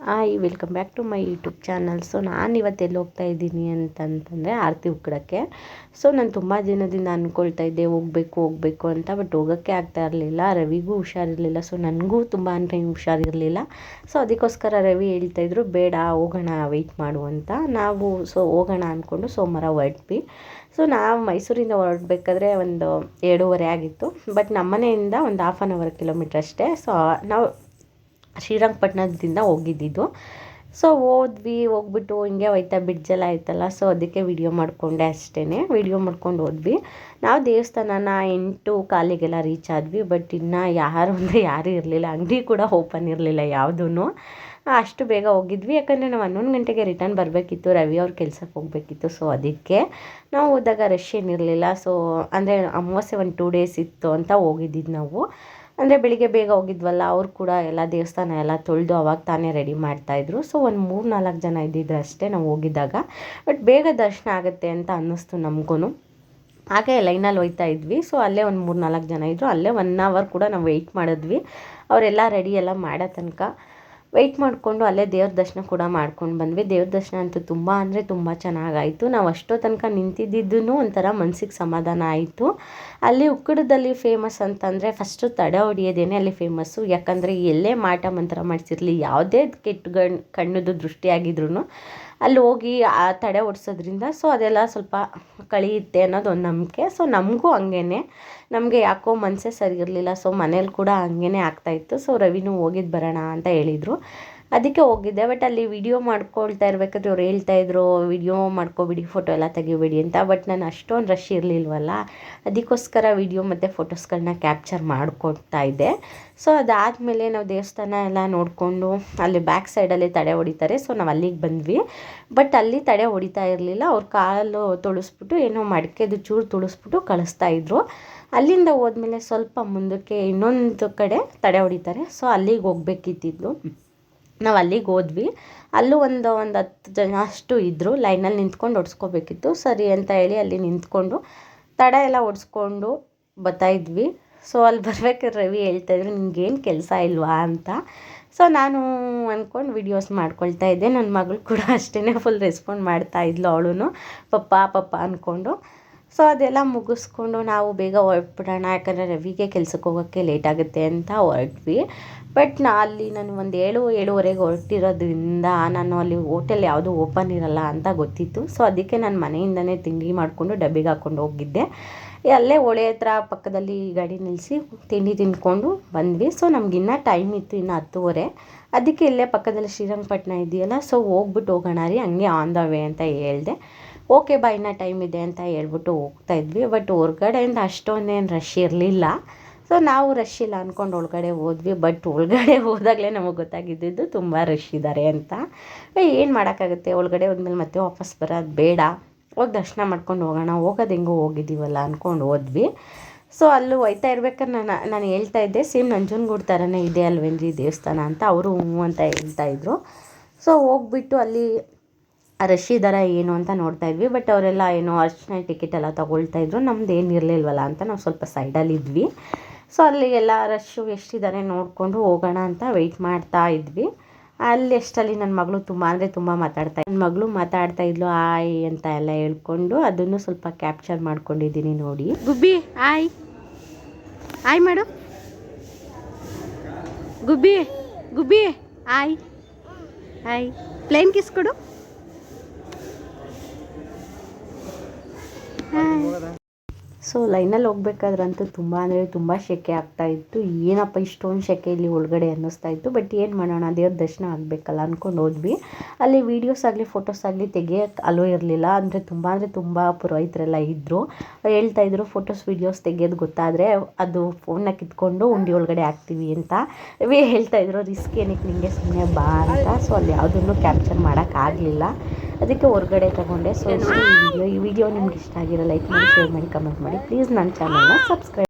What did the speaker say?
Hi welcome back to my YouTube channel so ನಾನು ಇವತ್ತು ಎಲ್ಲಿ ಹೋಗ್ತಾ ಇದ್ದೀನಿ ಅಂತಂತಂದರೆ ಆರತಿ ಉಕ್ಕಡಕ್ಕೆ. ಸೊ ನಾನು ತುಂಬ ದಿನದಿಂದ ಅಂದ್ಕೊಳ್ತಾ ಇದ್ದೆ, ಹೋಗಬೇಕು ಹೋಗಬೇಕು ಅಂತ ಬಟ್ ಹೋಗೋಕ್ಕೆ ಆಗ್ತಾ ಇರಲಿಲ್ಲ. ರವಿಗೂ ಹುಷಾರಿರಲಿಲ್ಲ ಸೊ ನನಗೂ ತುಂಬ ಅಂದರೆ ಹುಷಾರಿರಲಿಲ್ಲ. ಸೊ ಅದಕ್ಕೋಸ್ಕರ ರವಿ ಹೇಳ್ತಾಯಿದ್ರು ಬೇಡ, ಹೋಗೋಣ ವೆಯ್ಟ್ ಮಾಡು ಅಂತ. ನಾವು ಸೊ ಹೋಗೋಣ ಅಂದ್ಕೊಂಡು ಸೋಮವಾರ ಹೊರಟ್ವಿ. ಸೊ ನಾವು ಮೈಸೂರಿಂದ ಹೊರಡ್ಬೇಕಾದ್ರೆ ಒಂದು ಎರಡೂವರೆ ಆಗಿತ್ತು. ಬಟ್ ನಮ್ಮನೆಯಿಂದ ಒಂದು ಹಾಫ್ ಆನ್ ಅವರ್ ಕಿಲೋಮೀಟ್ರ್ ಅಷ್ಟೇ. ಸೊ ನಾವು ಶ್ರೀರಂಗಪಟ್ಟಣದಿಂದ ಹೋಗಿದ್ದಿದ್ದು. ಸೊ ಹೋದ್ವಿ, ಹೋಗ್ಬಿಟ್ಟು ಹಿಂಗೆ ಹೋಯ್ತಾ ಬಿಡ್ಜೆಲ್ಲ ಆಯ್ತಲ್ಲ ಸೊ ಅದಕ್ಕೆ ವಿಡಿಯೋ ಮಾಡಿಕೊಂಡೆ ಅಷ್ಟೇ ವಿಡಿಯೋ ಮಾಡ್ಕೊಂಡು ಹೋದ್ವಿ. ನಾವು ದೇವಸ್ಥಾನನ ಎಂಟು ಕಾಲಿಗೆಲ್ಲ ರೀಚ್ ಆದ್ವಿ ಬಟ್ ಇನ್ನು ಯಾರು ಅಂದರೆ ಯಾರೂ ಇರಲಿಲ್ಲ. ಅಂಗಡಿ ಕೂಡ ಓಪನ್ ಇರಲಿಲ್ಲ ಯಾವುದೂ ಅಷ್ಟು ಬೇಗ ಹೋಗಿದ್ವಿ. ಯಾಕಂದರೆ ನಾವು ಹನ್ನೊಂದು ಗಂಟೆಗೆ ರಿಟರ್ನ್ ಬರಬೇಕಿತ್ತು, ರವಿ ಅವ್ರ ಕೆಲ್ಸಕ್ಕೆ ಹೋಗಬೇಕಿತ್ತು ಸೊ ಅದಕ್ಕೆ ನಾವು ಹೋದಾಗ ರಶ್ ಏನಿರಲಿಲ್ಲ. ಸೊ ಅಂದರೆ ಅಮಾವಾಸ್ಯೆ ಒಂದು ಟೂ ಡೇಸ್ ಇತ್ತು ಅಂತ ಹೋಗಿದ್ದಿದ್ದು ನಾವು. ಅಂದರೆ ಬೆಳಿಗ್ಗೆ ಬೇಗ ಹೋಗಿದ್ವಲ್ಲ, ಅವ್ರು ಕೂಡ ಎಲ್ಲ ದೇವಸ್ಥಾನ ಎಲ್ಲ ತೊಳೆದು ಅವಾಗ ತಾನೇ ರೆಡಿ ಮಾಡ್ತಾಯಿದ್ರು ಸೊ ಒಂದು ಮೂರು ನಾಲ್ಕು ಜನ ಇದ್ದಿದ್ರು ಅಷ್ಟೇ ನಾವು ಹೋಗಿದ್ದಾಗ. ಬಟ್ ಬೇಗ ದರ್ಶನ ಆಗುತ್ತೆ ಅಂತ ಅನ್ನಿಸ್ತು ನಮಗೂ ಹಾಗೆ ಲೈನಲ್ಲಿ ಹೋಯ್ತಾ ಇದ್ವಿ. ಸೊ ಅಲ್ಲೇ ಒಂದು ಮೂರು ನಾಲ್ಕು ಜನ ಇದ್ದರು ಅಲ್ಲೇ ಒನ್ ಅವರ್ ಕೂಡ ನಾವು ವೆಯ್ಟ್ ಮಾಡಿದ್ವಿ. ಅವರೆಲ್ಲ ರೆಡಿ ಎಲ್ಲ ಮಾಡೋ ತನಕ. ವೆಯ್ಟ್ ಮಾಡಿಕೊಂಡು ಅಲ್ಲೇ ದೇವ್ರ ದರ್ಶನ ಕೂಡ ಮಾಡ್ಕೊಂಡು ಬಂದ್ವಿ. ದೇವ್ರ ದರ್ಶನ ಅಂತೂ ತುಂಬ ಅಂದರೆ ತುಂಬ ಚೆನ್ನಾಗಾಯಿತು. ನಾವು ಅಷ್ಟೋ ತನಕ ನಿಂತಿದ್ದಿದ್ದೂ ಒಂಥರ ಮನ್ಸಿಗೆ ಸಮಾಧಾನ ಆಯಿತು. ಅಲ್ಲಿ ಉಕ್ಕಡದಲ್ಲಿ ಫೇಮಸ್ ಅಂತಂದರೆ ಫಸ್ಟು ತಡೆ ಹೊಡಿಯೋದೇನೆ ಅಲ್ಲಿ ಫೇಮಸ್ಸು ಯಾಕಂದರೆ ಎಲ್ಲೇ ಮಾಟ ಮಂತ್ರ ಮಾಡಿಸಿರಲಿ, ಯಾವುದೇ ಕೆಟ್ಟ ಕಣ್ಣದು ದೃಷ್ಟಿಯಾಗಿದ್ರು ಅಲ್ಲಿ ಹೋಗಿ ಆ ತಡೆ ಓಡಿಸೋದ್ರಿಂದ ಸೊ ಅದೆಲ್ಲ ಸ್ವಲ್ಪ ಕಳೆಯುತ್ತೆ ಅನ್ನೋದು ಒಂದು ನಂಬಿಕೆ. ಸೊ ನಮಗೂ ಹಂಗೇ ನಮಗೆ ಯಾಕೋ ಮನಸ್ಸೇ ಸರಿ ಇರಲಿಲ್ಲ. ಸೊ ಮನೇಲಿ ಕೂಡ ಹಂಗೇ ಆಗ್ತಾಯಿತ್ತು ಸೊ ರವಿನೂ ಹೋಗಿದ್ದು ಬರೋಣ ಅಂತ ಹೇಳಿದರು. ಅದಕ್ಕೆ ಹೋಗಿದ್ದೆ ಬಟ್ ಅಲ್ಲಿ ವಿಡಿಯೋ ಮಾಡ್ಕೊಳ್ತಾ ಇರಬೇಕಾದ್ರೆ ಅವ್ರು ಹೇಳ್ತಾಯಿದ್ರು ವಿಡಿಯೋ ಮಾಡ್ಕೊಬಿಡಿ ಫೋಟೋ ಎಲ್ಲ ತೆಗಿಬೇಡಿ ಅಂತ. ಬಟ್ ನಾನು ಅಷ್ಟೊಂದು ರಶ್ ಇರಲಿಲ್ವಲ್ಲ, ಅದಕ್ಕೋಸ್ಕರ ವಿಡಿಯೋ ಮತ್ತು ಫೋಟೋಸ್ಗಳನ್ನ ಕ್ಯಾಪ್ಚರ್ ಮಾಡ್ಕೊಳ್ತಾ ಇದ್ದೆ. ಸೊ ಅದಾದಮೇಲೆ ನಾವು ದೇವಸ್ಥಾನ ಎಲ್ಲ ನೋಡಿಕೊಂಡು ಅಲ್ಲಿ ಬ್ಯಾಕ್ ಸೈಡಲ್ಲಿ ತಡೆ ಹೊಡಿತಾರೆ ಸೊ ನಾವು ಅಲ್ಲಿಗೆ ಬಂದ್ವಿ. ಬಟ್ ಅಲ್ಲಿ ತಡೆ ಹೊಡಿತಾ ಇರಲಿಲ್ಲ, ಅವ್ರ ಕಾಲು ತುಳಿಸ್ಬಿಟ್ಟು ಏನೋ ಮಡಿಕೆದು ಚೂರು ತುಳಿಸ್ಬಿಟ್ಟು ಕಳಿಸ್ತಾ ಇದ್ರು. ಅಲ್ಲಿಂದ ಹೋದ್ಮೇಲೆ ಸ್ವಲ್ಪ ಮುಂದಕ್ಕೆ ಇನ್ನೊಂದು ಕಡೆ ತಡೆ ಹೊಡಿತಾರೆ ಸೊ ಅಲ್ಲಿಗೆ ಹೋಗ್ಬೇಕಿತ್ತಿದ್ದು. ನಾವು ಅಲ್ಲಿಗೆ ಹೋದ್ವಿ. ಅಲ್ಲೂ ಒಂದು ಒಂದು ಹತ್ತು ಜನ ಅಷ್ಟು ಇದ್ದರು ಲೈನಲ್ಲಿ ನಿಂತ್ಕೊಂಡು ಓಡಿಸ್ಕೋಬೇಕಿತ್ತು. ಸರಿ ಅಂತ ಹೇಳಿ ಅಲ್ಲಿ ನಿಂತ್ಕೊಂಡು ತಡ ಎಲ್ಲ ಹೊಡ್ಸ್ಕೊಂಡು ಬರ್ತಾಯಿದ್ವಿ ಸೊ ಅಲ್ಲಿ ಬರ್ಬೇಕಾದ್ರೆ ರವಿ ಹೇಳ್ತಾ ಹೇಳ್ತಾಯಿದ್ರು ನಿಮ್ಗೇನು ಕೆಲಸ ಇಲ್ವಾ ಅಂತ? ಸೊ ನಾನು ಅಂದ್ಕೊಂಡು ವಿಡಿಯೋಸ್ ಮಾಡ್ಕೊಳ್ತಾ ಇದ್ದೆ. ನನ್ನ ಮಗಳು ಕೂಡ ಅಷ್ಟೇ ಫುಲ್ ರೆಸ್ಪಾಂಡ್ ಮಾಡ್ತಾ ಇದ್ಲು ಅವಳು ಪಪ್ಪ ಪಪ್ಪ ಅಂದ್ಕೊಂಡು ಸೊ ಅದೆಲ್ಲ ಮುಗಿಸ್ಕೊಂಡು ನಾವು ಬೇಗ ಹೊರಟ್ಬಿಡೋಣ. ಯಾಕಂದರೆ ರವಿಗೆ ಕೆಲ್ಸಕ್ಕೆ ಹೋಗೋಕ್ಕೆ ಲೇಟ್ ಆಗುತ್ತೆ ಅಂತ ಹೊರಟ್ವಿ. ಬಟ್ ನಾ ಅಲ್ಲಿ ನಾನು ಒಂದು ಏಳು, ಏಳುವರೆಗೆ ಹೊರಟಿರೋದ್ರಿಂದ ನಾನು ಅಲ್ಲಿ ಹೋಟೆಲ್ ಯಾವುದೂ ಓಪನ್ ಇರಲ್ಲ ಅಂತ ಗೊತ್ತಿತ್ತು. ಸೊ ಅದಕ್ಕೆ ನಾನು ಮನೆಯಿಂದನೇ ತಿಂಡಿ ಮಾಡಿಕೊಂಡು ಡಬ್ಬಿಗೆ ಹಾಕ್ಕೊಂಡು ಹೋಗಿದ್ದೆ. ಅಲ್ಲೇ ಹೊಳೆ ಹತ್ರ ಪಕ್ಕದಲ್ಲಿ ಗಾಡಿ ನಿಲ್ಲಿಸಿ ತಿಂಡಿ ತಿಂದ್ಕೊಂಡು ಬಂದ್ವಿ. ಸೊ ನಮಗಿನ್ನೂ ಟೈಮ್ ಇತ್ತು ಇನ್ನು ಹತ್ತುವರೆ. ಅದಕ್ಕೆ ಇಲ್ಲೇ ಪಕ್ಕದಲ್ಲಿ ಶ್ರೀರಂಗಪಟ್ಟಣ ಇದೆಯಲ್ಲ ಸೊ ಹೋಗ್ಬಿಟ್ಟು ಹೋಗೋಣ ರೀ, ಹಂಗೆ ಆನ್ ದ ವೇ ಅಂತ ಹೇಳಿದೆ. ಓಕೆ ಬಾ, ಇನ್ನೂ ಟೈಮ್ ಇದೆ ಅಂತ ಹೇಳ್ಬಿಟ್ಟು ಹೋಗ್ತಾ ಇದ್ವಿ. ಬಟ್ ಹೊರ್ಗಡೆಯಿಂದ ಅಷ್ಟೊಂದೇನು ರಶ್ ಇರಲಿಲ್ಲ. ಸೊ ನಾವು ರಶ್ ಇಲ್ಲ ಅಂದ್ಕೊಂಡು ಒಳಗಡೆ ಹೋದ್ವಿ. ಬಟ್ ಒಳಗಡೆ ಹೋದಾಗಲೇ ನಮಗೆ ಗೊತ್ತಾಗಿದ್ದಿದ್ದು ತುಂಬ ರಶ್ ಇದ್ದಾರೆ ಅಂತ. ಏನು ಮಾಡೋಕ್ಕಾಗುತ್ತೆ? ಒಳಗಡೆ ಹೋದ್ಮೇಲೆ ಮತ್ತೆ ವಾಪಸ್ ಬರೋದು ಬೇಡ. ಹೋಗಿ ದರ್ಶನ ಮಾಡ್ಕೊಂಡು ಹೋಗೋಣ. ಹೋಗೋದು ಹೆಂಗೋ ಹೋಗಿದ್ದೀವಲ್ಲ ಅಂದ್ಕೊಂಡು ಹೋದ್ವಿ. ಸೊ ಅಲ್ಲೂ ಹೋಯ್ತಾ ಇರ್ಬೇಕಾದ್ರೆ ನಾನು ನಾನು ಹೇಳ್ತಾ ಇದ್ದೆ. ಸೇಮ್ ನಂಜನಗೂಡು ಥರನೇ ಇದೆ ಅಲ್ವೇನ್ರಿ ದೇವಸ್ಥಾನ ಅಂತ. ಅವರು ಹ್ಞೂ ಅಂತ ಹೇಳ್ತಾಯಿದ್ರು ಸೊ ಹೋಗ್ಬಿಟ್ಟು ಅಲ್ಲಿ ರಶ್ ದರ ಏನು ಅಂತ ನೋಡ್ತಾ ಇದ್ವಿ. ಬಟ್ ಅವರೆಲ್ಲ ಏನೋ ಅರ್ಚನೆ ಟಿಕೆಟ್ ಎಲ್ಲ ತಗೊಳ್ತಾ ಇದ್ರು. ನಮ್ದು ಏನು ಇರಲಿಲ್ವಲ್ಲ ಅಂತ ನಾವು ಸ್ವಲ್ಪ ಸೈಡಲ್ಲಿ ಇದ್ವಿ. ಸೊ ಅಲ್ಲಿ ಎಲ್ಲ ರಶ್ಶು ಎಷ್ಟಿದ್ದಾರೆ ನೋಡಿಕೊಂಡು ಹೋಗೋಣ ಅಂತ ವೆಯ್ಟ್ ಮಾಡ್ತಾ ಇದ್ವಿ. ಅಲ್ಲಿ ಎಷ್ಟಲ್ಲಿ ನನ್ನ ಮಗಳು ತುಂಬ, ಅಂದರೆ ತುಂಬ ಮಾತಾಡ್ತಾ ನನ್ನ ಮಗಳು ಮಾತಾಡ್ತಾ ಇದ್ಲು, ಆಯ್ ಅಂತ ಎಲ್ಲ ಹೇಳ್ಕೊಂಡು ಅದನ್ನು ಸ್ವಲ್ಪ ಕ್ಯಾಪ್ಚರ್ ಮಾಡ್ಕೊಂಡಿದ್ದೀನಿ ನೋಡಿ. ಗುಬ್ಬಿ, ಆಯ್. ಆಯ್ ಮಾಡು. ಗುಬ್ಬಿ ಗುಬ್ಬಿ, ಆಯ್. ಆಯ್. ಪ್ಲೇನ್ ಕಿಸ್ ಕೊಡು. ಸೊ ಲೈನಲ್ಲಿ ಹೋಗ್ಬೇಕಾದ್ರಂತೂ ತುಂಬ ಅಂದರೆ ತುಂಬ ಸೆಕೆ ಇತ್ತು. ಏನಪ್ಪ ಇಷ್ಟೊಂದು ಸೆಕೆ ಇಲ್ಲಿ ಒಳಗಡೆ ಅನ್ನಿಸ್ತಾ ಇತ್ತು. ಬಟ್ ಏನು ಮಾಡೋಣ? ದೇವ್ರ ದರ್ಶನ ಆಗಬೇಕಲ್ಲ ಅಂದ್ಕೊಂಡು ಹೋದ್ವಿ. ಅಲ್ಲಿ ವೀಡಿಯೋಸ್ ಆಗಲಿ ಫೋಟೋಸ್ ಆಗಲಿ ತೆಗಿಯೋಕ್ಕೆ ಅಲೋ ಇರಲಿಲ್ಲ. ಅಂದರೆ ತುಂಬ ಅಂದರೆ ತುಂಬ ಪುರೋಹಿತರೆಲ್ಲ ಇದ್ದರು ಹೇಳ್ತಾಯಿದ್ರು ಫೋಟೋಸ್ ವೀಡಿಯೋಸ್ ತೆಗಿಯೋದು ಗೊತ್ತಾದರೆ ಅದು ಫೋನ್ನ ಕಿತ್ಕೊಂಡು ಉಂಡಿ ಒಳಗಡೆ ಹಾಕ್ತೀವಿ ಅಂತ. ಹೇಳ್ತಾ ಹೇಳ್ತಾಯಿದ್ರು ರಿಸ್ಕ್ ಏನಕ್ಕೆ ನಿಮಗೆ ಸುಮ್ಮನೆ ಬಾ ಅಂತ. ಸೊ ಅಲ್ಲಿ ಯಾವುದನ್ನು ಕ್ಯಾಪ್ಚರ್ ಮಾಡೋಕ್ಕಾಗಲಿಲ್ಲ ಅದಕ್ಕೆ ಹೊರಗಡೆ ತಗೊಂಡೆ. ಸೊ ಈ ವಿಡಿಯೋ ಈ ವಿಡಿಯೋ ನಿಮ್ಗೆ ಇಷ್ಟ ಆಗಿರೋ ಲೈಕ್ ಮಾಡಿ ಶೇರ್ ಮಾಡಿ ಕಮೆಂಟ್ ಮಾಡಿ. ಪ್ಲೀಸ್ ನನ್ನ ಚಾನಲ್ನ ಸಬ್ಸ್ಕ್ರೈಬ್